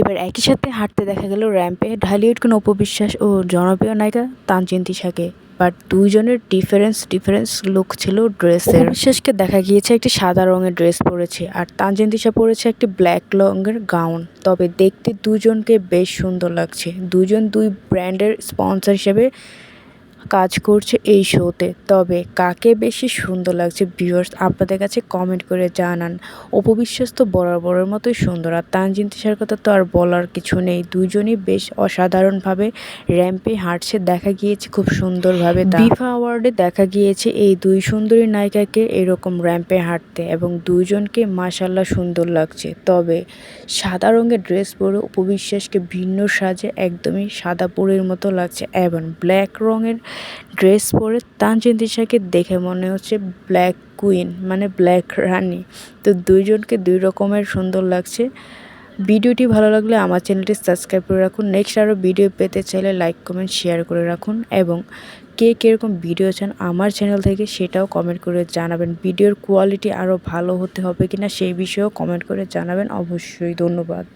এবার একই সাথে হাঁটতে দেখা গেল র্যাম্পে। ঢালিউড কোনো অপবিশ্বাস ও জনপ্রিয় নায়িকা তানচিন তিশাকে। বাট দুইজনের ডিফারেন্স ডিফারেন্স লুক ছিল ড্রেসের বিশ্বাসকে দেখা গিয়েছে একটি সাদা রঙের ড্রেস পরেছে আর তানজিন তিশা পরেছে একটি ব্ল্যাক রঙের গাউন তবে দেখতে দুজনকে বেশ সুন্দর লাগছে। দুজন দুই ব্র্যান্ডের স্পন্সর হিসেবে কাজ করছে এই শোতে। তবে কাকে বেশি সুন্দর লাগছে ভিউয়ার্স আপনাদের কাছে কমেন্ট করে জানান। অপবিশ্বাস তো বরাবরের মতোই সুন্দর। আর তানজিন তিশার কথা তো আর বলার কিছু নেই। দুজনই বেশ অসাধারণভাবে র্যাম্পে হাঁটছে, দেখা গিয়েছে খুব সুন্দরভাবে বিফা অ্যাওয়ার্ডে দেখা গিয়েছে এই দুই সুন্দরী নায়িকাকে এরকম র্যাম্পে হাঁটতে এবং দুইজনকে মাসাল্লাহ সুন্দর লাগছে। তবে সাদা রঙের ড্রেস পরে উপবিশ্বাসকে ভিন্ন সাজে একদমই সাদা পুরের মতো লাগছে। এবং ব্ল্যাক রঙের ড্রেস পরে তানজিন তিশাকে দেখে মনে হচ্ছে ব্ল্যাক কুইন মানে ব্ল্যাক রানী। তো দুইজনকে দুই রকমের সুন্দর লাগছে। ভিডিওটি ভালো লাগলে আমার চ্যানেলটি সাবস্ক্রাইব করে রাখুন। নেক্সট আরও ভিডিও পেতে চাইলে লাইক, কমেন্ট, শেয়ার করে রাখুন। এবং কে কীরকম ভিডিও চান আমার চ্যানেল থেকে সেটাও কমেন্ট করে জানাবেন। ভিডিওর কোয়ালিটি আরও ভালো হতে হবে কিনা সেই বিষয়েও কমেন্ট করে জানাবেন। অবশ্যই ধন্যবাদ।